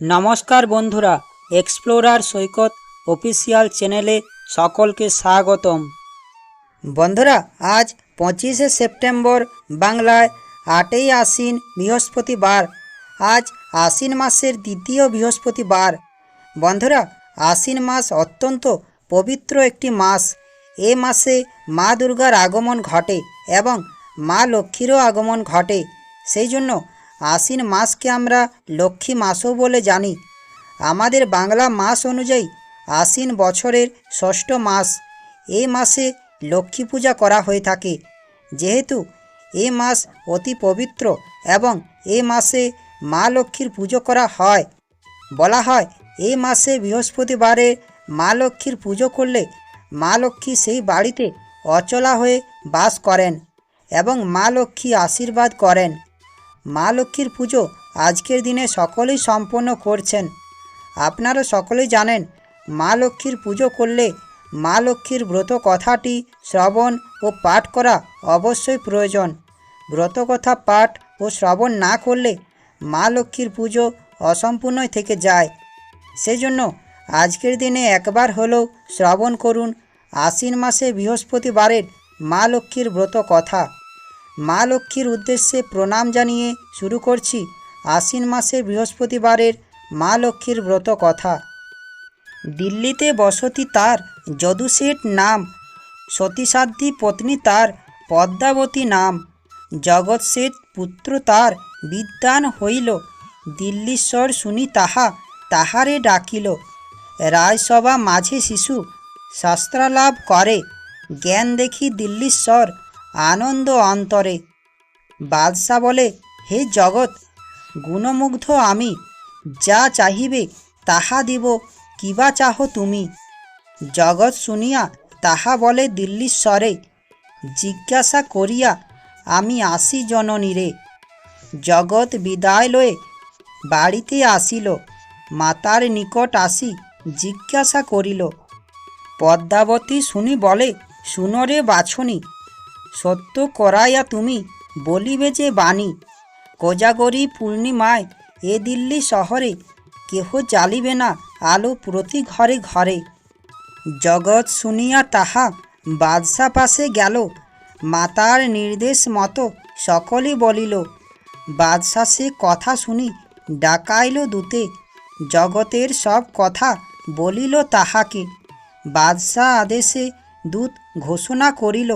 নমস্কার বন্ধুরা এক্সপ্লোরার সৈকত অফিসিয়াল চ্যানেলে সকলকে স্বাগতম। বন্ধুরা, আজ পঁচিশে সেপ্টেম্বর, বাংলায় আটই আশ্বিন বৃহস্পতিবার। আজ আশ্বিন মাসের দ্বিতীয় বৃহস্পতিবার। বন্ধুরা, আশ্বিন মাস অত্যন্ত পবিত্র একটি মাস। এ মাসে মা দুর্গার আগমন ঘটে এবং মা লক্ষ্মীরও আগমন ঘটে। সেই জন্য আশ্বিন মাসকে আমরা লক্ষ্মী মাসও বলে জানি। আমাদের বাংলা মাস অনুযায়ী আশ্বিন বছরের ষষ্ঠ মাস। এই মাসে লক্ষ্মী পূজা করা হয়ে থাকে। যেহেতু এ মাস অতি পবিত্র এবং এ মাসে মা লক্ষ্মীর পুজো করা হয়। বলা হয় এই মাসে বৃহস্পতিবারে মা লক্ষ্মীর পুজো করলে মা লক্ষ্মী সেই বাড়িতে অচলা হয়ে বাস করেন এবং মা লক্ষ্মী আশীর্বাদ করেন। মা লক্ষ্মীর পুজো আজকের দিনে সকলেই সম্পন্ন করছেন। আপনারা সকলেই জানেন, মা লক্ষ্মীর পুজো করলে মা লক্ষ্মীর ব্রত কথাটি শ্রবণ ও পাঠ করা অবশ্যই প্রয়োজন। ব্রত কথা, পাঠ ও শ্রবণ না করলে মা লক্ষ্মীর পুজো অসম্পূর্ণই থেকে যায়। সেজন্য আজকের দিনে একবার হলেও শ্রবণ করুন। আশ্বিন মাসে বৃহস্পতিবারের মা লক্ষ্মীর ব্রত কথা। মা লক্ষ্মীর উদ্দেশ্যে প্রণাম জানিয়ে শুরু করছি আশ্বিন মাসে বৃহস্পতিবারের মা লক্ষ্মীর ব্রত কথা। দিল্লিতে বসতি তার যদু শেঠ নাম, সতীসাধ্যী পত্নী তার পদ্মাবতী নাম জগৎ শেঠ পুত্র তার বিদ্যান হইল, দিল্লীশ্বর শুনি তাহা, তাহারে ডাকিল। রায়সভা মাঝে শিশু শাস্ত্রালাভ করে, জ্ঞান দেখি দিল্লীশ্বর আনন্দ অন্তরে। বাদশাহ বলে, হে জগৎ, গুণমুগ্ধ আমি। যা চাহিবে তাহা দিব কিবা চাহ তুমি? জগৎ শুনিয়া তাহা বলে দিল্লীশ্বরে জিজ্ঞাসা করিয়া আমি আসি জননীরে জগৎ বিদায় লয়ে বাড়িতে আসিল। মাতার নিকট আসি জিজ্ঞাসা করিল। পদ্মাবতী শুনি বলে শুনরে বাছনি সত্য করাইয়া তুমি, বলিবে যে বাণী। কোজাগরী পূর্ণিমায় এ দিল্লি শহরে কেহ জ্বালিবে না আলো প্রতি ঘরে ঘরে। জগৎ শুনিয়া তাহা বাদশা পাশে গেল। মাতার নির্দেশ মতো সকলে বলিল বাদশা সে কথা শুনি ডাকাইল দূতে। জগতের সব কথা বলিল তাহাকে। বাদশাহ আদেশে দূত ঘোষণা করিল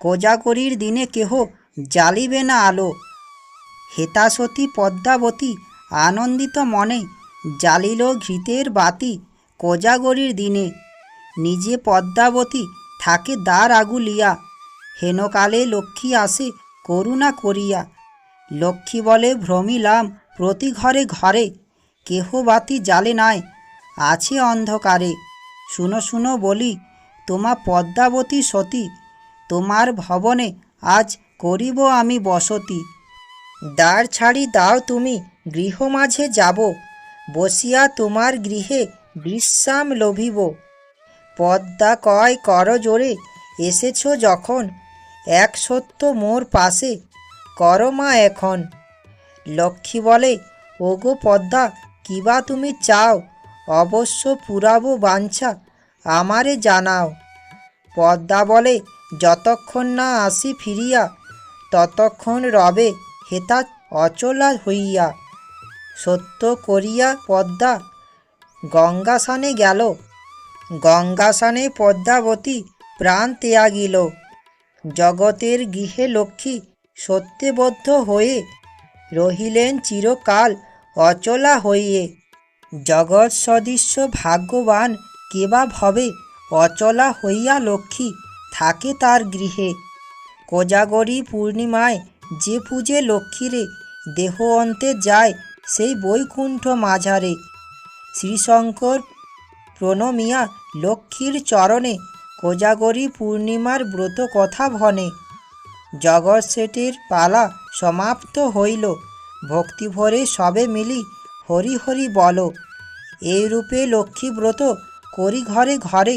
কোজাগরীর দিনে কেহ জ্বালিবে না আলো। হেতাসতী পদ্মাবতী আনন্দিত মনে জ্বালিল ঘৃতের বাতি কোজাগরীর দিনে। নিজে পদ্মাবতী থাকে দ্বার আগুলিয়া। হেনকালে লক্ষ্মী আসে করুণা করিয়া। লক্ষ্মী বলে, ভ্রমিলাম প্রতি ঘরে ঘরে, কেহ বাতি জ্বালে নাই, আছে অন্ধকারে। শুনো শুনো বলি, তোমা পদ্মাবতী সতী তোমার ভবনে আজ করিব আমি বসতি। দ্বার ছাড়ি দাও তুমি, গৃহ মাঝে যাব। বসিয়া তোমার গৃহে বিশ্রাম লভিব। পদ্মা কয়, কর জোরে, এসেছ যখন। এক সত্য মোর পাশে, কর মা এখন। লক্ষ্মী বলে, ওগো পদ্মা কিবা তুমি চাও? অবশ্য পুরাবো বাঞ্ছা, আমারে জানাও। পদ্মা বলে যতক্ষণ না আসি ফিরিয়া, ততক্ষণ রবে হেতা অচলা হইয়া। সত্য করিয়া পদ্মা গঙ্গাসানে গেল। গঙ্গাসানে পদ্মাবতী প্রাণ ত্যাগিল। জগতের গৃহে লক্ষ্মী সত্যবদ্ধ হয়ে রহিলেন চিরকাল অচলা হইয়ে। জগৎ সদৃশ্য ভাগ্যবান কেবা ভবে অচলা হইয়া লক্ষ্মী থাকে তার গৃহে। কোজাগরী পূর্ণিমায় যে পূজে লক্ষ্মীরে দেহ অন্তে যায়, সেই বৈকুণ্ঠ মাঝারে। শ্রীশঙ্কর প্রণমিয়া লক্ষ্মীর চরণে কোজাগরী পূর্ণিমার ব্রত কথা ভনে। জগৎ শেঠের পালা সমাপ্ত হইল, ভক্তিভরে সবে মিলি হরি হরি বল। এই রূপে লক্ষ্মী ব্রত করি ঘরে ঘরে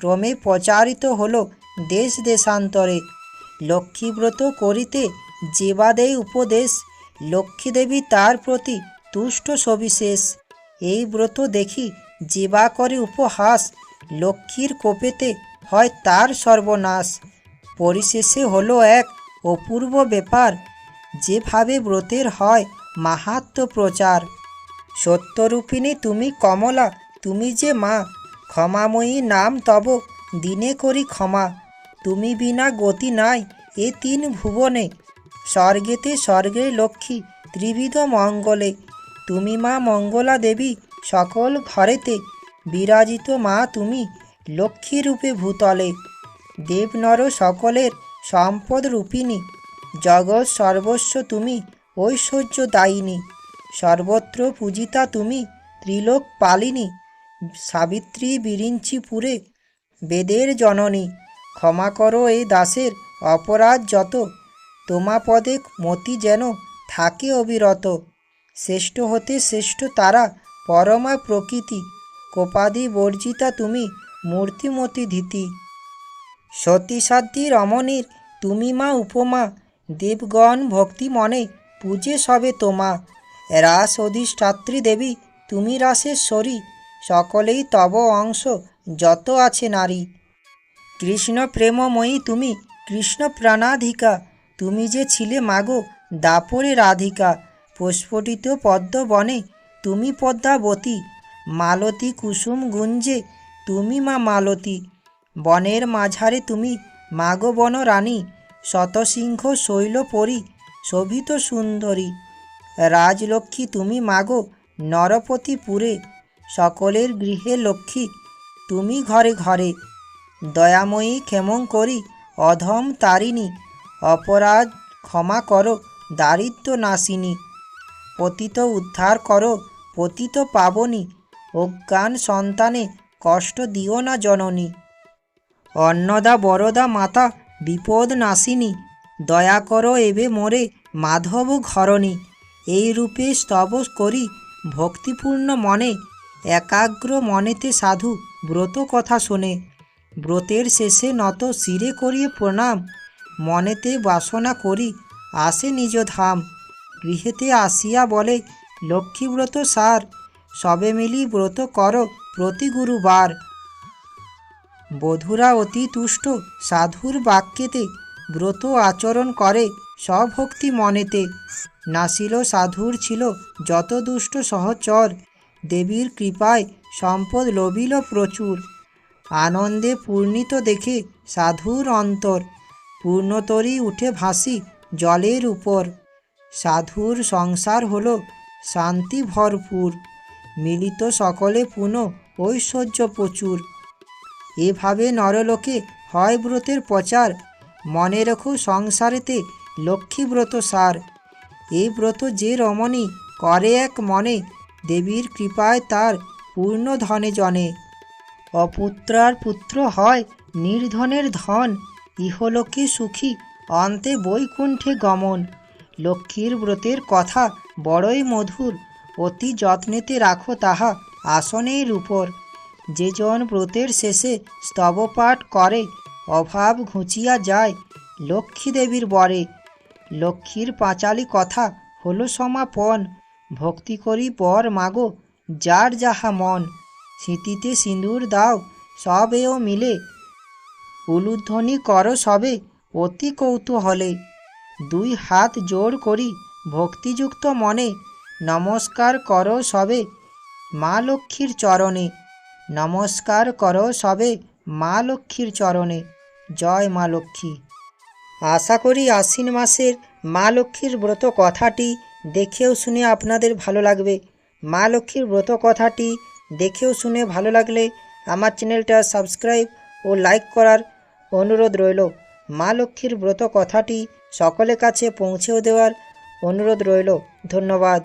ক্রমে প্রচারিত হল দেশ দেশান্তরে। লক্ষ্মীব্রত করিতে যেবা দেয় উপদেশ, লক্ষ্মীদেবী তার প্রতি তুষ্ট সবিশেষ। এই ব্রত দেখি যেবা করে উপহাস, লক্ষ্মীর কোপেতে হয় তার সর্বনাশ। পরিশেষে হলো এক অপূর্ব ব্যাপার, যেভাবে ব্রতের হয় মাহাত্ম প্রচার। সত্যরূপিণী তুমি কমলা, তুমি যে মা, ক্ষমাময়ী নাম তব দিনে করি ক্ষমা। তুমি বিনা গতি নাই এ তিন ভুবনে। স্বর্গেতে স্বর্গের লক্ষ্মী, ত্রিবিধ মঙ্গলে। তুমি মা মঙ্গলা দেবী সকল ঘরেতে। বিরাজিত মা তুমি লক্ষ্মী রূপে ভূতলে। দেবনর সকলের সম্পদ রূপিণী। জগৎ সর্বস্ব তুমি, ঐশ্বর্য দায়িনী। সর্বত্র পূজিতা তুমি, ত্রিলোক পালিনী। সাবিত্রী বিরিঞ্চিপুরে বেদের জননী। ক্ষমা করো এই দাসের অপরাধ যত। তোমা পদে মতি যেন থাকে অবিরত। শ্রেষ্ঠ হতে শ্রেষ্ঠ তারা পরমা প্রকৃতি। কোপাদি বর্জিতা তুমি মূর্তিমতি ধীতি। সতীসাধ্যী রমণীর তুমি মা উপমা। দেবগণ ভক্তি মনে পূজে সবে তোমা। রাস অধিষ্ঠাত্রী দেবী তুমি রাসের রাসেশ্বরী। সকলেই তব অংশ যত আছে নারী। কৃষ্ণ প্রেমময়ী তুমি, কৃষ্ণ প্রাণাধিকা। তুমি যে ছিলে মাগো, দাপরে রাধিকা। প্রস্ফুটিত পদ্ম বনে তুমি পদ্মাবতী। মালতী কুসুম গুঞ্জে তুমি মা মালতী। বনের মাঝারে তুমি মাগো বন রানী শতসিংহ শৈল পরি শোভিত সুন্দরী। রাজলক্ষ্মী তুমি মাগো নরপতিপুরে। সকলের গৃহে লক্ষ্মী, তুমি ঘরে ঘরে। দয়াময়ী ক্ষেমং করি? অধম তারিণী। অপরাধ ক্ষমা করো দারিদ্র নাশিনী। পতিত উদ্ধার করো, পতিত পাবনী। অজ্ঞান সন্তানে কষ্ট দিও না জননী। অন্নদা বরদা মাতা বিপদ নাশিনী। দয়া করো এবে মোরে মাধব ঘরণী। এই রূপে স্তব করি ভক্তিপূর্ণ মনে। একাগ্র মনেতে সাধু ব্রত কথা শোনে। ব্রতের শেষে নত শিরে করিয়ে প্রণাম। মনেতে বাসনা করি, আসে নিজ ধাম। গৃহেতে আসিয়া বলে, লক্ষ্মীব্রত সার, সবে মিলি ব্রত কর প্রতি গুরুবার। বধুরা অতি তুষ্ট, সাধুর বাক্যেতে ব্রত আচরণ করে স্বভক্তি মনেতে। নাসিল সাধুর ছিল যত দুষ্ট সহচর। দেবীর কৃপায় সম্পদ লবিল প্রচুর। আনন্দে পূর্ণিত দেখে সাধুর অন্তর। পূর্ণতরী উঠে ভাসি জলের উপর। সাধুর সংসার হল শান্তি ভরপুর। মিলিত সকলে পুনঃ ঐশ্বর্য প্রচুর। এভাবে নরলোকে হয় ব্রতের প্রচার। মনে রেখো সংসারেতে লক্ষ্মী ব্রত সার। এই ব্রত যে রমণী করে এক মনে, দেবীর কৃপায় তার পূর্ণ ধনে জনে। অপুত্রার পুত্র হয় নির্ধনের ধন, ইহলোকে সুখী, অন্তে বৈকুণ্ঠে গমন। লক্ষ্মীর ব্রতের কথা বড়ই মধুর, অতি যত্নেতে রাখো তাহা আসনের উপর। যে জন ব্রতের শেষে স্তবপাঠ করে, অভাব ঘুচিয়া যায় লক্ষ্মী দেবীর বরে। লক্ষ্মীর পাঁচালি কথা হলো সমাপন, ভক্তি করি পর মাগো যার যাহা মন। স্মৃতিতে সিঁদুর দাও, সবেও মিলে। উলুধ্বনি কর সবে, অতি কৌতূহলে। দুই হাত জোড় করি, ভক্তিযুক্ত মনে, নমস্কার কর সবে, মা লক্ষ্মীর চরণে। নমস্কার কর সবে, মা লক্ষ্মীর চরণে। জয় মা লক্ষ্মী। আশা করি আশ্বিন মাসের মা লক্ষ্মীর ব্রত কথাটি দেখেও শুনে আপনাদের ভালো লাগবে। মা লক্ষ্মীর ব্রত কথাটি দেখেও শুনে ভালো লাগলে আমার চ্যানেলটা সাবস্ক্রাইব ও লাইক করার অনুরোধ রইল। মা লক্ষ্মীর ব্রত কথাটি সকলের কাছে পৌঁছেও দেওয়ার অনুরোধ রইল। ধন্যবাদ।